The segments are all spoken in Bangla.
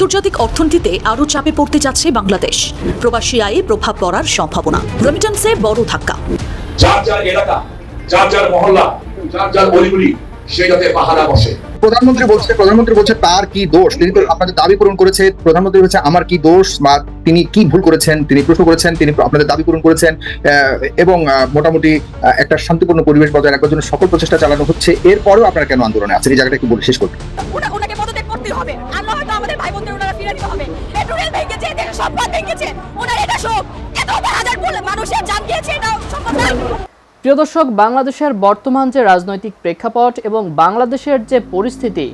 আন্তর্জাতিক অর্থনীতিতে আরও চাপে পড়তে যাচ্ছে বাংলাদেশ। প্রবাসী আয়ে প্রভাব পড়ার সম্ভাবনা। রেমিটেন্সে বড় ধাক্কা। যার যার এলাকা যার যার মহল্লা যার যার অলিগুলি সেটাতে পাহারা বসে। প্রধানমন্ত্রী বলছে প্রধানমন্ত্রী বলছে তার কি দোষ? তিনি তো আপনাদের দাবি পূরণ করেছে। প্রধানমন্ত্রী বলছে আমার কি দোষ? বা তিনি কি ভুল করেছেন? তিনি প্রশ্ন করেছেন তিনি আপনাদের দাবি পূরণ করেছেন। আহ, এবং মোটামুটি আহ, একটা শান্তিপূর্ণ পরিবেশ বজায় রাখার জন্য সকল প্রচেষ্টা চালানো হচ্ছে। এরপরেও আপনারা কেন আন্দোলনে আছেন? এই জায়গাটা একটু বলে শেষ করবেন। ওনাকে পদত্যাগ করতে হবে। ভাই বোনদের ওনারা ফিরে দিতে হবে। দেশের সম্পদ এটা এত হাজার মানুষের জান এটা সম্পদ প্রিয় দর্শক, বাংলাদেশের বর্তমান যে রাজনৈতিক প্রেক্ষাপট এবং বাংলাদেশের যে পরিস্থিতি,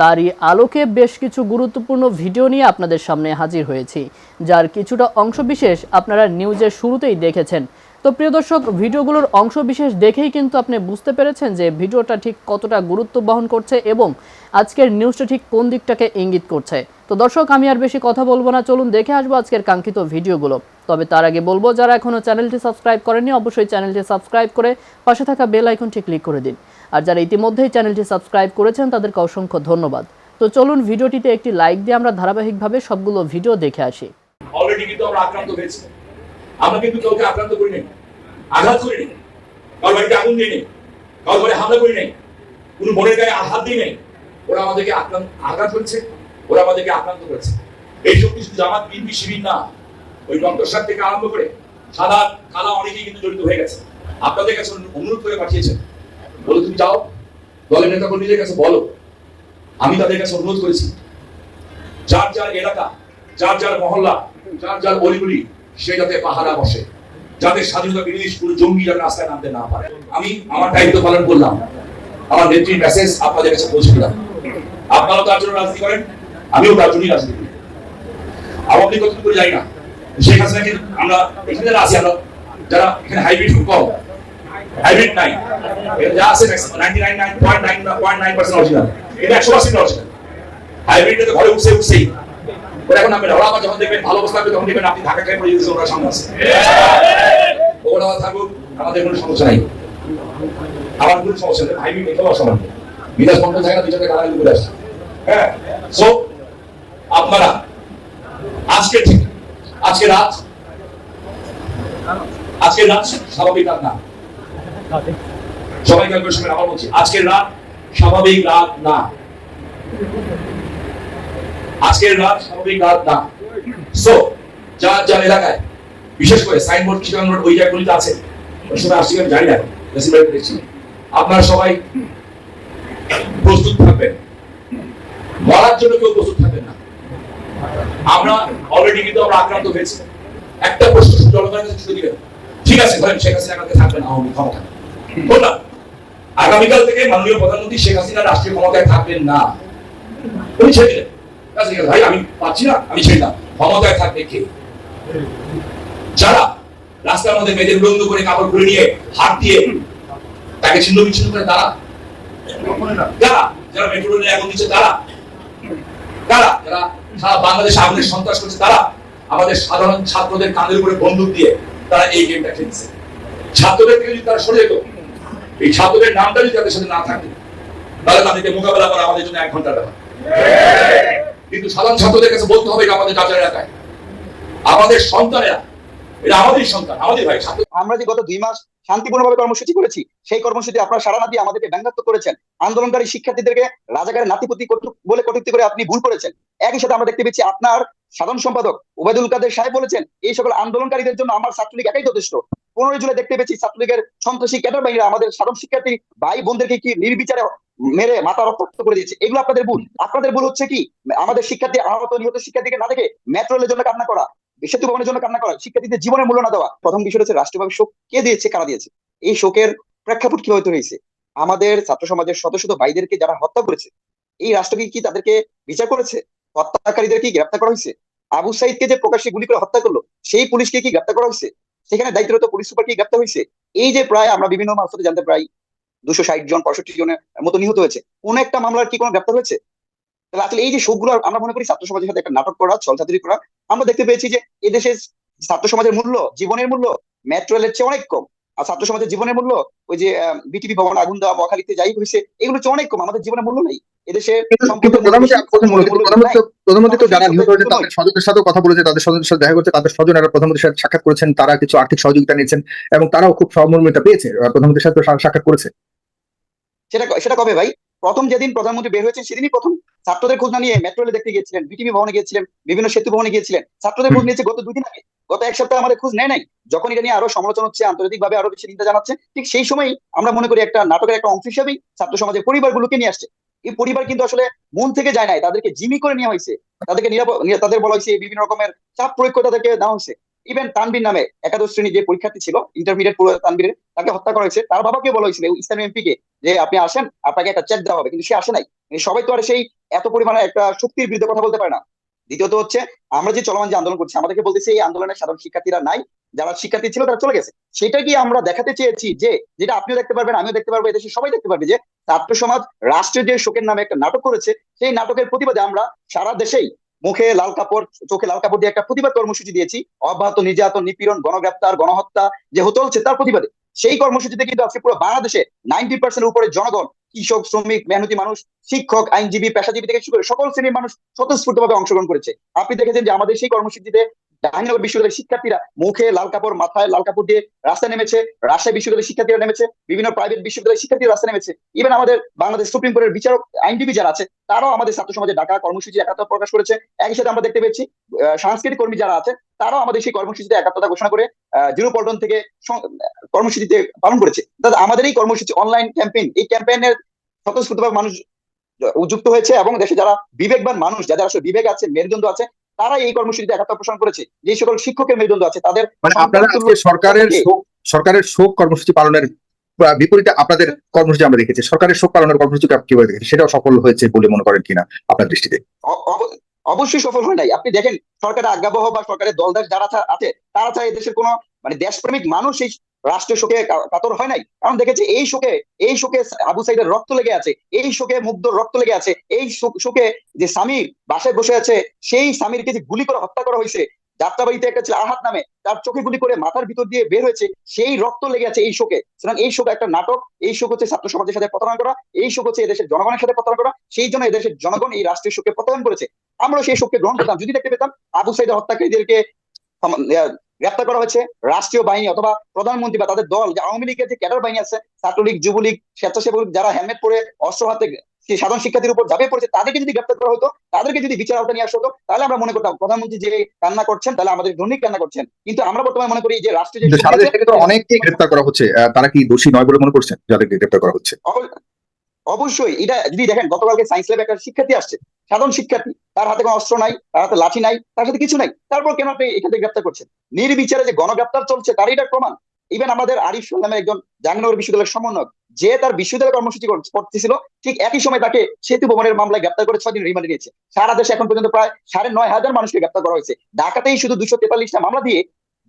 তারই আলোকে বেশ কিছু গুরুত্বপূর্ণ ভিডিও নিয়ে আপনাদের সামনে হাজির হয়েছি। যার কিছুটা অংশবিশেষ আপনারা নিউজের শুরুতেই দেখেছেন। তো প্রিয় দর্শক, ভিডিওগুলোর অংশবিশেষ দেখেই কিন্তু আপনি বুঝতে পেরেছেন যে ভিডিওটা ঠিক কতটা গুরুত্ব বহন করছে এবং আজকের নিউজটা ঠিক কোন দিকটাকে ইঙ্গিত করছে। তো দর্শক, আমি আর বেশি কথা বলব না। চলুন দেখে আসব আজকের কাঙ্ক্ষিত ভিডিওগুলো। তবে তার আগে বলব, যারা এখনও চ্যানেলটি সাবস্ক্রাইব করেনি অবশ্যই চ্যানেলটি সাবস্ক্রাইব করে পাশে থাকা বেল আইকনটি ক্লিক করে দিন। আর যারা ইতিমধ্যেই চ্যানেলটি সাবস্ক্রাইব করেছেন, তাদেরকে অসংখ্য ধন্যবাদ। তো চলুন ভিডিওটিতে একটি লাইক দিয়ে আমরা ধারাবাহিকভাবে সবগুলো ভিডিও দেখে আসি। অলরেডি কিন্তু আমরা আক্রান্ত আমরা কিন্তু কাউকে আক্রান্ত করি নাই। আঘাত করি নাই। কারোর বাড়িতে আগুন দিই নাই। কারোর বাড়ি হামলা করি নাই। কোনো বোনের গায়ে হাত দিই নাই। ওরা আমাদেরকে আক্রান্ত আঘাত করেছে। ওরা আমাদেরকে আক্রান্ত করেছে। এই সব কিছু জামাত, বিএনপি, শিবির না। ওই ডক্টর থেকে আরম্ভ করে সাদা, কালা অনেকেই কিন্তু জড়িত হয়ে গেছে। আপনাদের কাছে অনুরোধ করে পাঠিয়েছেন। বলো, তুমি যাও। দলের নেতা কর্মীদের কাছে বলো। আমি তাদের কাছে অনুরোধ করেছি। যার যার এলাকা, যার যার মহল্লা, যার যার অলিগুলি সেটাতে পাহারা বসে। যাদের স্বাধীনতা বিরোধী জঙ্গি যাতে রাস্তায় নামতে না পারে। আমি আমার দায়িত্ব পালন করলাম। আমার নেত্রীর মেসেজ আপনাদের কাছে পৌঁছে দিলাম। আপনারাও তার জন্য রাজনীতি করেন, আমিও তার জন্যই রাজনীতি করি। আওয়ামী কতটুকু করে যাই না। শেখ আমরা এখানে যারা আছি, আমরা যারা এখানে হাইব্রিড খুব কম হাইব্রিড নাই যা আছে ninety nine nine point nine point nine percent original এটা একশো পার্সেন্ট অরিজিনাল হাইব্রিডটা তো ঘরে উঠছে, উঠছেই। ওরা এখন ওরা যখন দেখবেন ভালো অবস্থা তখন দেখবেন আপনি ঢাকা ওরা সামনে আছে ওরা থাকুক, আমাদের কোনো সমস্যা নাই। আমার কোনো সমস্যা নেই অসমান বিদেশ বন্ধ থাকে না দুজনে আসছে। হ্যাঁ? সো আপনারা, আজকে ঠিক, আজকে রাত আজকে রাত স্বাভাবিক রাত না। সবাই আবার বলছি আজকের রাত স্বাভাবিক রাত না। আজকের স্বাভাবিক রাত না। সো এলাকায়, বিশেষ করে সাইনবোর্ড রোড ওই জায়গাগুলিতে আছে। আসছি, আমি জানি না আপনারা সবাই প্রস্তুত থাকবেন। মরার জন্য কেউ প্রস্তুত থাকবেন না। আমরা অলরেডি কিন্তু আমরা আক্রান্ত হয়েছি। একটা প্রশ্ন ছুটে দিবেন। ঠিক আছে, ধরেন শেখ হাসিনা কাছে থাকবেন আওয়ামী ক্ষমতা বললাম আগামীকাল থেকে মাননীয় প্রধানমন্ত্রী শেখ হাসিনা রাষ্ট্রীয় ক্ষমতায় থাকবেন না। উনি ছেড়ে দিলেন। ভাই, আমি পাচ্ছি না, আমি ছেড়ে ক্ষমতায় কে? যারা রাস্তার মধ্যে মেয়েদের উলঙ্গ করে কাপড় খুলে নিয়ে, হাত দিয়ে তাকে ছিন্ন বিচ্ছিন্ন করে তারা? যারা যারা মেট্রো দিচ্ছে তারা? কারা? যারা সারা সন্ত্রাস করছে তারা? আমাদের সাধারণ ছাত্রদের কাঁধের উপরে বন্দুক দিয়ে তারা এই গেমটা খেলছে। ছাত্রদের থেকে যদি তারা সরে যেত, এই ছাত্রদের নামটা যদি তাদের সাথে না থাকে, তাহলে তাদেরকে মোকাবেলা করা আমাদের জন্য এক ঘণ্টা ব্যাপার। কিন্তু সাধারণ ছাত্রদের কাছে বলতে হবে আমাদের যাচাই এলাকায়। আমাদের সন্তানেরা, এটা আমাদের সন্তান, আমাদের ভাই আমরা যে গত দুই মাস শান্তিপূর্ণভাবে কর্মসূচি করেছি, সেই কর্মসূচি সারা আমাদেরকে করেছেন। আন্দোলনকারী শিক্ষার্থীদেরকে রাজাকারের বলে করে আপনি ভুল করেছেন। একই সাথে আমরা দেখতে পেয়েছি আপনার সাধারণ সম্পাদক ওবায়দুল কাদের সাহেব বলেছেন, এই সকল আন্দোলনকারীদের জন্য আমার ছাত্রলীগ একাই যথেষ্ট। পনেরোই জুলাই দেখতে পেয়েছি ছাত্রলীগের সন্ত্রাসী ক্যাডার বাহিনীরা আমাদের সাধারণ শিক্ষার্থী ভাই বোনদেরকে কি নির্বিচারে মেরে, মাথা রক্তাক্ত করে দিয়েছে এগুলো আপনাদের ভুল। আপনাদের ভুল হচ্ছে কি? আমাদের শিক্ষার্থী, আহত, নিহত শিক্ষার্থীকে না দেখে মেট্রো রেলের জন্য কান্না করা, সেতু ভবনের জন্য কান্না করা, শিক্ষার্থীদের জীবনের মূল্য না দেওয়া। প্রথম বিষয় হচ্ছে রাষ্ট্রীয়ভাবে শোক। কে দিয়েছে? কারা দিয়েছে? এই শোকের প্রেক্ষাপট কীভাবে তৈরি হয়েছে? আমাদের ছাত্র সমাজের শত শত ভাইদেরকে যারা হত্যা করেছে, এই রাষ্ট্রকে কি তাদেরকে বিচার করেছে? হত্যাকারীদের কি গ্রেপ্তার করা হয়েছে? আবু সাইদকে যে প্রকাশ্যে গুলি করে হত্যা করল, সেই পুলিশকে কি গ্রেপ্তার করা হয়েছে? সেখানে দায়িত্বরত পুলিশ সুপার কি গ্রেপ্তার হয়েছে? এই যে প্রায় আমরা বিভিন্ন মারফতে জানতে প্রায় দুশো ষাট জন পঁয়ষট্টি জনের মতো নিহত হয়েছে। কোন একটা মামলার কি কোনো গ্রেপ্তার হয়েছে? তাহলে আসলে এই যে শোকগুলো আমরা মনে করি ছাত্র সমাজের সাথে একটা নাটক করা ছলচাতুরি করা আমরা দেখতে পেয়েছি যে এদেশে ছাত্র সমাজের মূল্য জীবনের মূল্য মেট্রো রেলের চেয়ে অনেক কম। আর ছাত্র সমাজের জীবনের মূল্য ওই যে বিটিপি ভবন আগুন দেওয়া মহাখালীতে যাই হয়েছে এগুলো হচ্ছে অনেক কম আমাদের জীবনের মূল্য নেই। এদেশে কিন্তু সম্পদের কিন্তু প্রধানমন্ত্রী মূল্য আপনার মূল্য প্রধানমন্ত্রী নাই। প্রধানমন্ত্রী তো যারা নিহত হয়েছে তাদের স্বজনদের সাথেও কথা বলেছে তাদের স্বজনদের সাথে দেখা করছে তাদের স্বজনেরা প্রধানমন্ত্রীর সাথে সাক্ষাৎ করেছেন তারা কিছু আর্থিক সহযোগিতা নিয়েছেন এবং তারাও খুব সহমর্মিতা পেয়েছে প্রধানমন্ত্রীর সাথে সাক্ষাৎ করেছে। সেটা সেটা কবে ভাই? প্রথম যেদিন প্রধানমন্ত্রী বের হয়েছেন সেদিনই প্রথম? ছাত্রদের খোঁজ না নিয়ে মেট্রো রেলে দেখতে গিয়েছিলেন বিটিভি ভবনে গিয়েছিলেন বিভিন্ন সেতু ভবনে গিয়েছিলেন। ছাত্রদের খোঁজ নিয়েছে গত দুই দিন আগে। গত এক সপ্তাহে আমাদের খোঁজ নেয় নাই। যখন এটা নিয়ে আরও সমালোচনা হচ্ছে আন্তর্জাতিক ভাবে আরও বেশি চিন্তা জানাচ্ছে ঠিক সেই সময় আমরা মনে করি একটা নাটকের একটা অংশ হিসেবেই ছাত্র সমাজের পরিবারগুলোকে নিয়ে আসছে। এই পরিবার কিন্তু আসলে মন থেকে যায় নাই তাদেরকে জিমি করে নেওয়া হয়েছে। তাদেরকে নিরাপদ তাদের বলা হয়েছে বিভিন্ন রকমের চাপ প্রয়োগ করে তাদেরকে দেওয়া হয়েছে। ইভেন তানবির নামে একাদশ শ্রেণি যে পরীক্ষার্থী ছিল ইন্টারমিডিয়েট তানবীরের, তাকে হত্যা করা হয়েছে। তার বাবাকে বলা হয়েছিল ইসলামী এমপি কে, যে আপনি আসেন, আপনাকে একটা চেক দেওয়া হবে। কিন্তু সে আসে নাই। মানে সবাই তো আর সেই এত পরিমাণে একটা শক্তির বিরুদ্ধে কথা বলতে পারে না। দ্বিতীয়ত হচ্ছে, আমরা যে চলমান যে আন্দোলন করছি, আমাদেরকে বলতেছি এই আন্দোলনের সাধারণ শিক্ষার্থীরা নাই, যারা শিক্ষার্থী ছিল তারা চলে গেছে। সেটা কি আমরা দেখাতে চেয়েছি যে, যেটা আপনিও দেখতে পারবেন, আমিও দেখতে পারব, এদেশে সবাই দেখতে পারবে যে, ছাত্র সমাজ রাষ্ট্রের যে শোকের নামে একটা নাটক করেছে, সেই নাটকের প্রতিবাদে আমরা সারা দেশেই মুখে লাল কাপড়, চোখে লাল কাপড় দিয়ে একটা প্রতিবাদ কর্মসূচি দিয়েছি। অব্যাহত, নির্যাতন, নিপীড়ন, গণগ্রেপ্তার, গণহত্যা যে হতে হচ্ছে তার প্রতিবাদে। সেই কর্মসূচিতে কিন্তু আজকে পুরো বাংলাদেশে নাইনটি পার্সেন্ট উপরে জনগণ, কৃষক, শ্রমিক, মেহনতি মানুষ, শিক্ষক, আইনজীবী, পেশাজীবী থেকে শুরু করে সকল শ্রেণির মানুষ স্বতঃস্ফূর্ত ভাবে অংশগ্রহণ করেছে। আপনি দেখেছেন যে আমাদের সেই কর্মসূচিতে জাহাঙ্গীরনগর বিশ্ববিদ্যালয়ের শিক্ষার্থীরা মুখে লাল কাপড়, মাথায় লাল কাপড় দিয়ে রাস্তায় নেমেছে। রাজশাহী বিশ্ববিদ্যালয়ের শিক্ষার্থীরা নেমেছে। বিভিন্ন প্রাইভেট বিশ্ববিদ্যালয়ের শিক্ষার্থীরা রাস্তায় নেমেছে। ইভেন আমাদের বাংলাদেশ সুপ্রিম কোর্টের বিচারক, আইনজীবী যারা আছে, তারাও আমাদের ছাত্র সমাজে ডাকা কর্মসূচি একাত্মতা প্রকাশ করেছে। একই সাথে আমরা দেখতে পেয়েছি সাংস্কৃতিক কর্মী যারা আছে, তারাও আমাদের সেই কর্মসূচিতে একাত্মতা ঘোষণা করে জিরো পল্টন থেকে কর্মসূচিতে পালন করেছে। আমাদের এই কর্মসূচি অনলাইন ক্যাম্পেইন এই ক্যাম্পেইনের স্বতঃস্ফূর্তভাবে মানুষ যুক্ত হয়েছে এবং দেশে যারা বিবেকবান মানুষ, যাদের আসলে বিবেক আছে, মেরুদণ্ড আছে তারা এই কর্মসূচিতে একাত্মতা পোষণ করেছে। যে সকল শিক্ষকের মেরুদণ্ড আছে তাদের মানে আপনারা সরকারের সরকারের শোক কর্মসূচি পালনের বিপরীতে আপনাদের কর্মসূচি আমরা দেখেছি। সরকারের শোক পালনের কর্মসূচি কীভাবে দেখেছেন? সেটাও সফল হয়েছে বলে মনে করেন কিনা আপনার দৃষ্টিতে? অবশ্যই সফল হয় নাই। আপনি দেখেন সরকারের আজ্ঞাবহ বা সরকারের দলদাস যারা আছে তারা চায় এই দেশের কোনো মানে দেশপ্রেমিক মানুষ এই রাষ্ট্রীয় শোকে কাতর হয় নাই? কারণ দেখেছি এই শোকে এই শোকে আবু সাইদের রক্ত লেগে আছে, এই শোকে মুগ্ধ রক্ত লেগে আছে, এই শোকে যে স্বামী বাসায় বসে আছে, সেই স্বামীরকে যে গুলি করে হত্যা করা হয়েছে, যাত্রাবাড়িতে একটা ছিল আহাত নামে, তার চোখে গুলি করে মাথার ভিতর দিয়ে বের হয়েছে, সেই রক্ত লেগে আছে এই শোকে। সুতরাং এই শোক একটা নাটক, এই শোক হচ্ছে ছাত্র সমাজের সাথে প্রতারণা করা, এই শোক হচ্ছে এদেশের জনগণের সাথে প্রতারণা করা, সেই জন্য এদেশের জনগণ এই রাষ্ট্রীয় শোকে প্রত্যয়ন করেছে। আমরা সেই শোককে গ্রহণ করতাম। যদি দেখতে পেতাম, আবু সাইদের হত্যাকারীদেরকে গ্রেপ্তার করা হয়েছে রাষ্ট্রীয় বাহিনী অথবা প্রধানমন্ত্রী বা তাদের দল যে আওয়ামী লীগের যে ক্যাডার বাহিনী আছে ছাত্রলীগ যুবলীগ স্বেচ্ছাসেবক যারা হেলমেট পরে অস্ত্র হাতে সাধারণ শিক্ষার্থীর উপর ঝাঁপিয়ে পড়েছে তাদেরকে যদি গ্রেপ্তার করা হতো তাদেরকে যদি বিচার আওতা নিয়ে আসা হতো তাহলে আমরা মনে করতাম প্রধানমন্ত্রী যে কান্না করছেন তাহলে আমাদের দৈনিক কান্না করছেন। কিন্তু আমরা বর্তমানে মনে করি যে রাষ্ট্রীয় যে সারা দেশ থেকে তো অনেককেই গ্রেপ্তার করা হচ্ছে তারা কি দোষী নয় বলে মনে করছেন যাদেরকে গ্রেপ্তার করা হচ্ছে? অবশ্যই। এটা যদি দেখেন গতকালকে সায়েন্স ল্যাবে একটা শিক্ষার্থী আসছে সাধারণ শিক্ষার্থী। তার হাতে কোনো অস্ত্র নাই, তার হাতে লাঠি নাই, তার সাথে কিছু নাই। তারপর কেন আপনি এখান থেকে গ্রেপ্তার করছেন? নির্বিচারে যে গণগ্রেপ্তার চলছে, তার এটা প্রমাণ। ইভেন আমাদের আরিফ নামে একজন জাহাঙ্গীরনগর বিশ্ববিদ্যালয়ের সমন্বয়ক, যে তার বিশ্ববিদ্যালয় কর্মসূচি করতেছিল, ঠিক একই সময় তাকে সেতু ভবনের মামলায় গ্রেপ্তার করে ছয় দিন রিমান্ডে নিয়েছে। সারা দেশে এখন পর্যন্ত প্রায় সাড়ে নয় হাজার মানুষকে গ্রেপ্তার করা হয়েছে। ঢাকাতেই শুধু দুশো তেতাল্লিশটা মামলা দিয়ে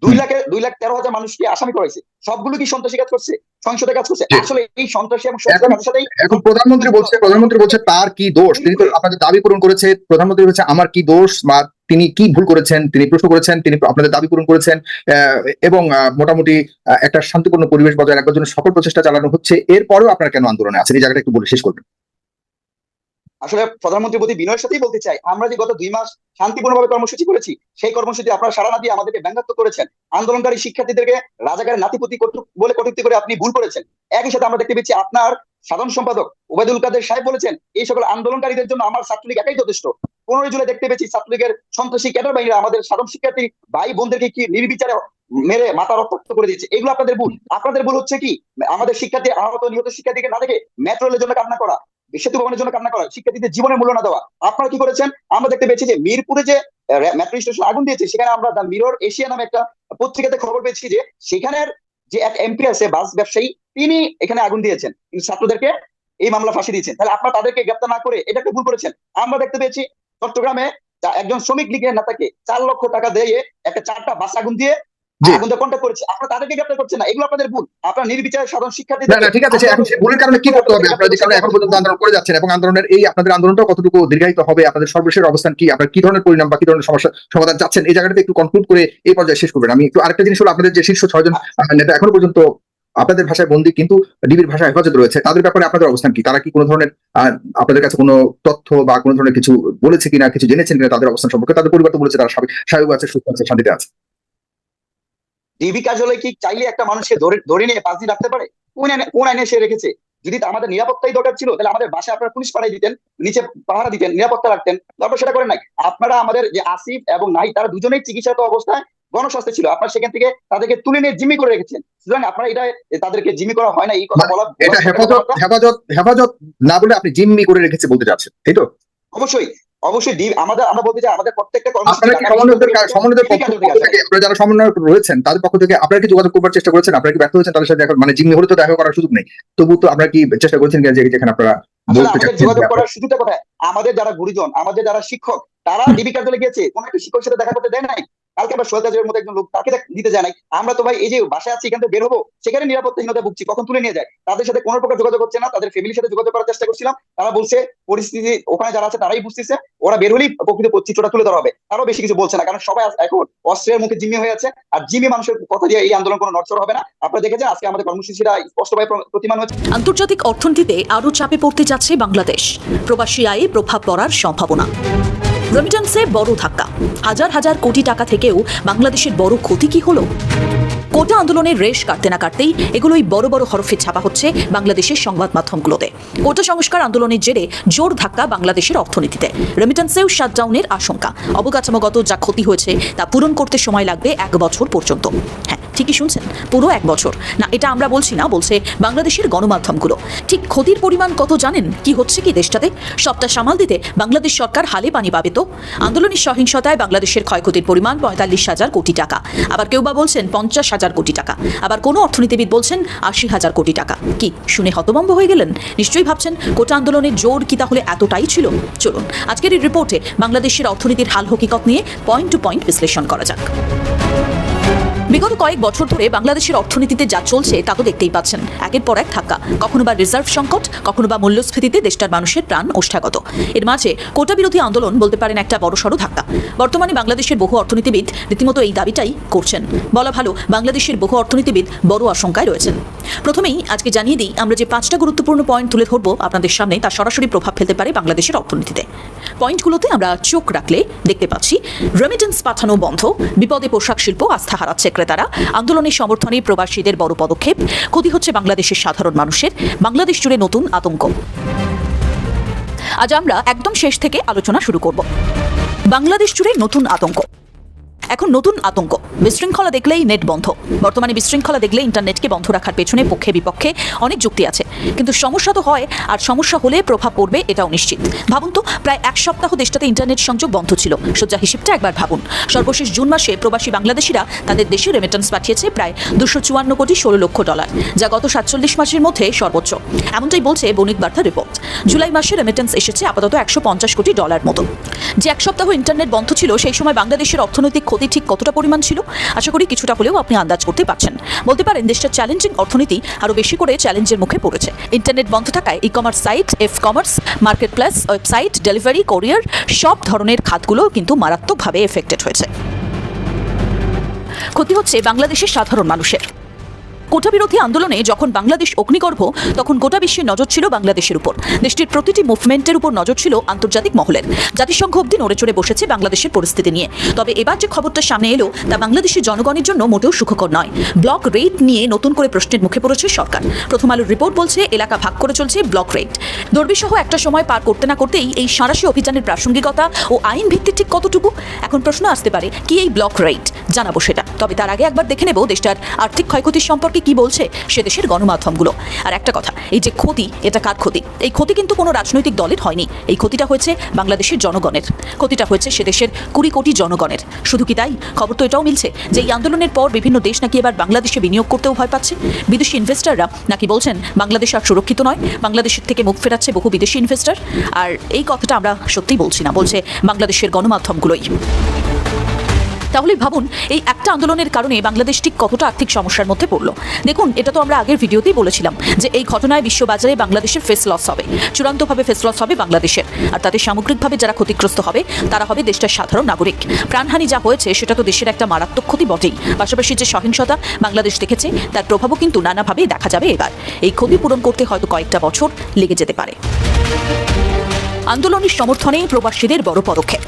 দুই লাখের দুই লাখ তেরো হাজার মানুষকে আসামি করা হয়েছে সবগুলো কি সন্ত্রাসী কাজ করছে? সহিংসতা কাজ করছে? আসলে এই সন্ত্রাসী এবং এখন প্রধানমন্ত্রী বলছে প্রধানমন্ত্রী বলছে তার কি দোষ? তিনি তো আপনাদের দাবি পূরণ করেছে। প্রধানমন্ত্রী বলছে আমার কি দোষ বা তিনি কি ভুল করেছেন? তিনি প্রশ্ন করেছেন তিনি আপনাদের দাবি পূরণ করেছেন আহ, এবং মোটামুটি আহ, একটা শান্তিপূর্ণ পরিবেশ বজায় রাখবার জন্য সকল প্রচেষ্টা চালানো হচ্ছে। এরপরেও আপনারা কেন আন্দোলনে আছেন? এই জায়গাটা একটু বলে শেষ করবেন। আসলে প্রধানমন্ত্রী প্রতি বিনয়ের সাথেই বলতে চাই, আমরা যে গত দুই মাস শান্তিপূর্ণভাবে কর্মসূচি করেছি, সেই কর্মসূচি আপনারা সারা না দিয়ে আমাদেরকে ব্যঙ্গাত্ম করেছেন। আন্দোলনকারী শিক্ষার্থীদেরকে রাজাকারের নাতিপুতি বলে কটূক্তি করে আপনি ভুল করেছেন। একই সাথে আমরা দেখতে পেয়েছি আপনার সাধারণ সম্পাদক ওবায়দুল কাদের সাহেব বলেছেন, এই সকল আন্দোলনকারীদের জন্য আমার ছাত্রলীগ একাই যথেষ্ট। পনেরোই জুলাই দেখতে পেয়েছি ছাত্রলীগের সন্ত্রাসী ক্যাডার বাহিনীরা আমাদের সাধারণ শিক্ষার্থী ভাই বোনদেরকে কি নির্বিচারে মেরে মাথা রক্তাক্ত করে দিচ্ছে এগুলো আপনাদের ভুল। আপনাদের ভুল হচ্ছে কি? আমাদের শিক্ষার্থী, আহত নিহত শিক্ষার্থীকে না দেখে মেট্রো রেলের জন্য কান্না করা। সেতু ভবনের জন্য কান্না করা, শিক্ষার্থীদের জীবনের মূল্য না দেওয়া। আপনারা কি করেছেন? আমরা দেখতে পেয়েছি যে মিরপুরে যে মেট্রো স্টেশন আগুন দিয়েছে, সেখানে আমরা দ্য মিরর এশিয়া নামে একটা পত্রিকাতে খবর পেয়েছি যে, সেখানের যে এক এমপি আছে, বাস ব্যবসায়ী, তিনি এখানে আগুন দিয়েছেন। কিন্তু ছাত্রদেরকে এই মামলা ফাঁসি দিয়েছেন। তাহলে আপনারা তাদেরকে গ্রেপ্তার না করে এটা একটা ভুল করেছেন। আমরা দেখতে পেয়েছি চট্টগ্রামে একজন শ্রমিক লীগের নেতাকে চার লক্ষ টাকা দিয়ে একটা চারটা বাস আগুন দিয়ে জি। আগুন কন্ট্যাক্ট করেছে? আপনারা তাদেরকে গ্রেপ্তার করছেন না? এগুলো আপনাদের ভুল। আপনারা নির্বিচারে সাধারণ শিক্ষার্থী না ঠিক আছে এখন সেই ভুলের কারণে কি করতে হবে? আপনারা যে কারণে এখন পর্যন্ত আন্দোলন করে যাচ্ছেন এবং আন্দোলনের এই আপনাদের আন্দোলনটা কতটুকু দীর্ঘায়িত হবে আপনাদের সর্বশেষ অবস্থান কি আপনার কি ধরনের পরিণাম বা কি ধরনের সমস্যা সমাধান চাচ্ছেন এই জায়গাটাতে একটু কনক্লুড করে এই পর্যায়ে শেষ করবেন। আমি একটু আরেকটা জিনিস হলো আপনাদের যে শীর্ষ ছয়জন নেতা এখনও পর্যন্ত আপনাদের ভাষায় বন্দি কিন্তু ডিবির ভাষায় হেফাজত রয়েছে তাদের ব্যাপারে আপনাদের অবস্থান কি? তারা কি কোনো ধরনের আপনাদের কাছে কোনো তথ্য বা কোনো ধরনের কিছু বলেছে কিনা কিছু জেনেছেন কিনা তাদের অবস্থান সম্পর্কে? তাদের পরিবার তো বলেছে তারা স্বাভাবিক আছে সুস্থ আছে শান্তিতে আছে। ডিবি কার্যালয় কি চাইলে একটা মানুষকে ধরে ধরে নিয়ে পাঁচ দিন রাখতে পারে? কোন আইনে কোন আইনে সে রেখেছে? যদি আমাদের নিরাপত্তাই দরকার ছিল তাহলে আমাদের বাসায় আপনারা পুলিশ পাঠাই দিতেন নিচে পাহারা দিতেন নিরাপত্তা রাখতেন। তারপর সেটা করেন নাই। আপনারা আমাদের যে আসিফ এবং নাহি তারা দুজনেই চিকিৎসাত অবস্থায় গণস্বাস্থ্যে ছিল। আপনার সেখান থেকে তাদেরকে তুলে নিয়ে জিম্মি করে রেখেছেন। সুতরাং আপনারা এটা তাদেরকে জিম্মি করা হয় না এই কথা বলা এটা হেফাজত হেফাজত হেফাজত না বলে আপনি জিম্মি করে রেখেছে বলতে যাচ্ছেন তাই তো? অবশ্যই। অবশ্যই ডিবি আমাদের আমরা বলতে চাই আমাদের প্রত্যেকটা যারা সমন্বয়ক রয়েছেন তাদের পক্ষ থেকে আপনারা কি যোগাযোগ করবার চেষ্টা করেছেন? আপনারা কি ব্যর্থ হয়েছেন তাদের সাথে দেখা মানে জিম্মি হলে তো দেখা করার সুযোগ নেই। তবু তো আপনারা কি চেষ্টা করেছেন যেখানে আপনারা আসলে বলতে আমাদের চাচ্ছেন যোগাযোগ করার সুযোগটা কোথায়? আমাদের যারা গুরুজন আমাদের যারা শিক্ষক তারা ডিবি কার্যালয়ে গিয়েছে কোন একটা শিক্ষকের সাথে দেখা করতে দেয় নাই। কালকে আমরা সোহেল তাজের মতো একজন লোক তাকে দিতে যায় নাই। আমরা তো ভাই এই যে বাসায় আছি এখান থেকে বের হব সেখানে নিরাপত্তাহীনতা ভুগছি কখন তুলে নিয়ে যায়? তাদের সাথে কোনো প্রকার যোগাযোগ হচ্ছে না তাদের ফ্যামিলির সাথে যোগাযোগ করার চেষ্টা করছিলাম। তারা বলছে পরিস্থিতি ওখানে যারা আছে তারাই বুঝতেছে। ওরা বের হলেই প্রকৃত চিত্রটা তুলে ধরা হবে। তারাও বেশি কিছু বলছে না, কারণ সবাই এখন অস্ত্রের মুখে জিম্মি হয়ে আছে, আর জিম্মি মানুষের কথা দিয়ে এই আন্দোলন কোনো নড়চড় হবে না। আপনারা দেখেছেন আজকে আমাদের কর্মসূচিরা স্পষ্টভাবে প্রতিমান হচ্ছে আন্তর্জাতিক অর্থনীতিতে আরও চাপে পড়তে যাচ্ছে বাংলাদেশ। প্রবাসী আয়ে প্রভাব পড়ার সম্ভাবনা। রেমিটেন্সে বড় ধাক্কা। হাজার হাজার কোটি টাকা থেকেও বাংলাদেশের বড় ক্ষতি কি হলো? কোটা আন্দোলনের রেশ কাটতে না কাটতেই এগুলোই বড় বড় হরফে ছাপা হচ্ছে বাংলাদেশের সংবাদ মাধ্যমগুলোতে। কোটা সংস্কার আন্দোলনের জেরে জোর ধাক্কা বাংলাদেশের অর্থনীতিতে। রেমিটেন্সেও শাটডাউনের আশঙ্কা। অবকাঠামোগত যা ক্ষতি হয়েছে তা পূরণ করতে সময় লাগবে এক বছর পর্যন্ত। হ্যাঁ ঠিকই শুনছেন, পুরো এক বছর। না, এটা আমরা বলছি না, বলছে বাংলাদেশের গণমাধ্যমগুলো। ঠিক ক্ষতির পরিমাণ কত জানেন? কি হচ্ছে কি দেশটাতে? সবটা সামাল দিতে বাংলাদেশ সরকার হালে পানি পাবে তো? আন্দোলনের সহিংসতায় বাংলাদেশের ক্ষয়ক্ষতির পরিমাণ পঁয়তাল্লিশ হাজার কোটি টাকা। আবার কেউ বা বলছেন পঞ্চাশ হাজার কোটি টাকা। আবার কোনো অর্থনীতিবিদ বলছেন আশি হাজার কোটি টাকা। কি, শুনে হতভম্ব হয়ে গেলেন? নিশ্চয়ই ভাবছেন কোটা আন্দোলনের জোর কি তাহলে এতটাই ছিল? চলুন, আজকের এই রিপোর্টে বাংলাদেশের অর্থনীতির হাল হকিকত নিয়ে পয়েন্ট টু পয়েন্ট বিশ্লেষণ করা যাক। বিগত কয়েক বছর ধরে বাংলাদেশের অর্থনীতিতে যা চলছে, তা তো দেখতেই পাচ্ছেন। একের পর এক ধাক্কা। কখনো বা রিজার্ভ সংকট, কখনো বা মূল্যস্ফীতিতে দেশটার মানুষের প্রাণ ওষ্ঠাগত। এর মাঝে কোটা বিরোধী আন্দোলন বলতে পারেন একটা বড়সড় ধাক্কা। বর্তমানে বাংলাদেশের বহু অর্থনীতিবিদ রীতিমতো এই দাবিটাই করছেন। বলা ভালো, বাংলাদেশের বহু অর্থনীতিবিদ বড় আশঙ্কায় রয়েছেন। প্রথমেই আজকে জানিয়ে দিই, আমরা যে পাঁচটা গুরুত্বপূর্ণ পয়েন্ট তুলে ধরবো আপনাদের সামনে, তা সরাসরি প্রভাব ফেলতে পারে বাংলাদেশের অর্থনীতিতে। পয়েন্টগুলোতে আমরা চোখ রাখলে দেখতে পাচ্ছি রেমিটেন্স পাঠানো বন্ধ, বিপদে পোশাক শিল্প আস্থা হারাচ্ছে। ক্রেতারা আন্দোলনের সমর্থনে প্রবাসীদের বড় পদক্ষেপ। ক্ষতি হচ্ছে বাংলাদেশের সাধারণ মানুষের। বাংলাদেশ জুড়ে নতুন আতঙ্ক। আজ আমরা একদম শেষ থেকে আলোচনা শুরু করব। বাংলাদেশ জুড়ে নতুন আতঙ্ক। এখন নতুন আতঙ্ক। বিশৃঙ্খলা দেখলেই নেট বন্ধ। বর্তমানে বিশৃঙ্খলা দেখলে ইন্টারনেটকে বন্ধ রাখার পেছনে পক্ষে বিপক্ষে অনেক যুক্তি আছে। কিন্তু সমস্যা তো হয়, আর সমস্যা হলে প্রভাব পড়বে এটাও নিশ্চিত। ভাবুন তো, প্রায় এক সপ্তাহ দেশটাতে ইন্টারনেট সংযোগ বন্ধ ছিল। সোজা হিসেবটা একবার ভাবুন। সর্বশেষ জুন মাসে প্রবাসী বাংলাদেশিরা তাদের দেশে রেমিটেন্স পাঠিয়েছে প্রায় দুশো চুয়ান্ন কোটি ষোলো লক্ষ ডলার যা গত সাতচল্লিশ মাসের মধ্যে সর্বোচ্চ। এমনটাই বলছে বণিক বার্তা রিপোর্ট জুলাই মাসে রেমিটেন্স এসেছে আপাতত একশো পঞ্চাশ কোটি ডলার মতো। যে এক সপ্তাহ ইন্টারনেট বন্ধ ছিল, সেই সময় বাংলাদেশের অর্থনৈতিক ক্ষতি ঠিক কতটা পরিমাণ ছিল? আশা করি কিছুটা হলেও আপনি আন্দাজ করতে পারছেন। বলতে পারেন দেশটার চ্যালেঞ্জিং অর্থনীতি আরও বেশি করে চ্যালেঞ্জের মুখে পড়েছে। ইন্টারনেট বন্ধ থাকায় e commerce site F commerce market plus website delivery courier সব ধরনের খাতগুলো কিন্তু মারাত্মকভাবে এফেক্টেড হয়েছে। ক্ষতি হচ্ছে বাংলাদেশের সাধারণ মানুষের। কোটা বিরোধী আন্দোলনে যখন বাংলাদেশ অগ্নিগর্ভ, তখন গোটা বিশ্বের নজর ছিল বাংলাদেশের উপর। দেশটির প্রতিটি মুভমেন্টের উপর নজর ছিল আন্তর্জাতিক মহলের। জাতিসংঘ অব্দি নড়ে চড়ে বসেছে বাংলাদেশের পরিস্থিতি নিয়ে। তবে এবার যে খবরটা সামনে এলো, তা বাংলাদেশের জনগণের জন্য মোটেও সুখকর নয়। ব্লক রেট নিয়ে নতুন করে প্রশ্নের মুখে পড়েছে সরকার। প্রথম আলোর রিপোর্ট বলছে, এলাকা ভাগ করে চলছে ব্লক রেট। দর্বিসহ একটা সময় পার করতে না করতেই এই সাঁড়াশি অভিযানের প্রাসঙ্গিকতা ও আইন ভিত্তি ঠিক কতটুকু? এখন প্রশ্ন আসতে পারে, কি এই ব্লক রেট? জানাব সেটা। তবে তার আগে একবার দেখে নেব দেশটার আর্থিক ক্ষয়ক্ষতির সম্পর্কে কি বলছে সে দেশের গণমাধ্যমগুলো। আর একটা কথা, এই যে ক্ষতি, এটা কার ক্ষতি? এই ক্ষতি কিন্তু কোনো রাজনৈতিক দলের হয়নি। এই ক্ষতিটা হয়েছে বাংলাদেশের জনগণের। ক্ষতিটা হয়েছে সে দেশের কুড়ি কোটি জনগণের। শুধু কি তাই? খবর তো এটাও মিলছে যে এই আন্দোলনের পর বিভিন্ন দেশ নাকি এবার বাংলাদেশে বিনিয়োগ করতেও ভয় পাচ্ছে। বিদেশি ইনভেস্টাররা নাকি বলছেন, বাংলাদেশ আর সুরক্ষিত নয়, বাংলাদেশের থেকে মুখ ফেরাচ্ছে বহু বিদেশি ইনভেস্টার আর এই কথাটা আমরা সত্যিই বলছি না, বলছে বাংলাদেশের গণমাধ্যমগুলোই। তাহলে ভাবুন, এই একটা আন্দোলনের কারণে বাংলাদেশ ঠিক কতটা আর্থিক সমস্যার মধ্যে পড়ল। দেখুন, এটা তো আমরা আগের ভিডিওতেই বলেছিলাম যে এই ঘটনায় বিশ্ববাজারে বাংলাদেশের ফেস লস হবে, চূড়ান্তভাবে ফেস লস হবে বাংলাদেশের। আর তাতে সামগ্রিকভাবে যারা ক্ষতিগ্রস্ত হবে, তারা হবে দেশটার সাধারণ নাগরিক। প্রাণহানি যা হয়েছে, সেটা তো দেশের একটা মারাত্মক ক্ষতি বটেই। পাশাপাশি যে সহিংসতা বাংলাদেশ দেখেছে, তার প্রভাবও কিন্তু নানাভাবে দেখা যাবে এবার। এই ক্ষতি পূরণ করতে হয়তো কয়েকটা বছর লেগে যেতে পারে। আন্দোলনের সমর্থনে প্রবাসীদের বড় পদক্ষেপ।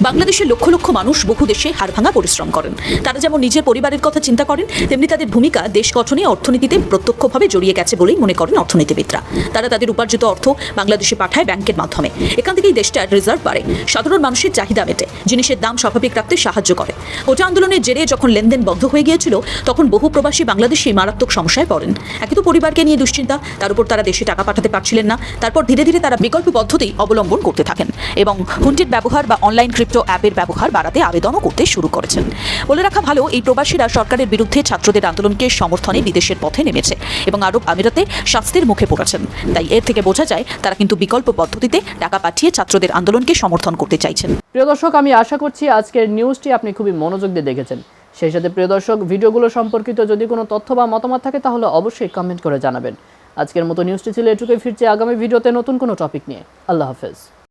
বাংলাদেশের লক্ষ লক্ষ মানুষ বহু দেশে হাড়ভাঙা পরিশ্রম করেন। তারা যেমন নিজের পরিবারের কথা চিন্তা করেন, তেমনি তাদের ভূমিকা দেশ গঠনে অর্থনীতিতে প্রত্যক্ষভাবে জড়িয়ে গেছে বলেই মনে করেন অর্থনীতিবিদরা। তারা তাদের উপার্জিত অর্থ বাংলাদেশে পাঠায় ব্যাংকের মাধ্যমে। এখান থেকেই দেশটার রিজার্ভ বাড়ে। সাধারণ মানুষের চাহিদা মেটে। জিনিসের দাম স্বাভাবিক রাখতে সাহায্য করে। কোটা আন্দোলনের জেরে যখন লেনদেন বন্ধ হয়ে গিয়েছিল, তখন বহু প্রবাসী বাংলাদেশি মারাত্মক সমস্যায় পড়েন। একে তো পরিবারকে নিয়ে দুশ্চিন্তা, তার উপর তারা দেশে টাকা পাঠাতে পারছিলেন না। তারপর ধীরে ধীরে তারা বিকল্প পদ্ধতি অবলম্বন করতে থাকেন। এবং হুন্ডির ব্যবহার বা অনলাইন ক্রিপ্টো অ্যাপের ব্যবহার বাড়াতে আবেদনও করতে শুরু করেছেন। বলে রাখা ভালো, এই প্রবাসীরা সরকারের বিরুদ্ধে ছাত্রদের আন্দোলনকে সমর্থনে বিদেশের পথে নেমেছে এবং আরব আমিরাতে শাস্তির মুখে পড়েছেন। তাই এর থেকে বোঝা যায়, তারা কিন্তু বিকল্প পদ্ধতিতে টাকা পাঠিয়ে ছাত্রদের আন্দোলনকে সমর্থন করতে চাইছেন। প্রিয় দর্শক, আমি আশা করছি আজকের নিউজটি আপনি খুবই মনোযোগ দিয়ে দেখেছেন। সেই সাথে প্রিয় দর্শক ভিডিওগুলো সম্পর্কিত যদি কোনো তথ্য বা মতামত থাকে, তাহলে অবশ্যই কমেন্ট করে জানাবেন। আজকের মতো নিউজটি ছিল এটুকুই। ফিরছে আগামী ভিডিওতে নতুন কোনো টপিক নিয়ে। আল্লাহ হাফেজ।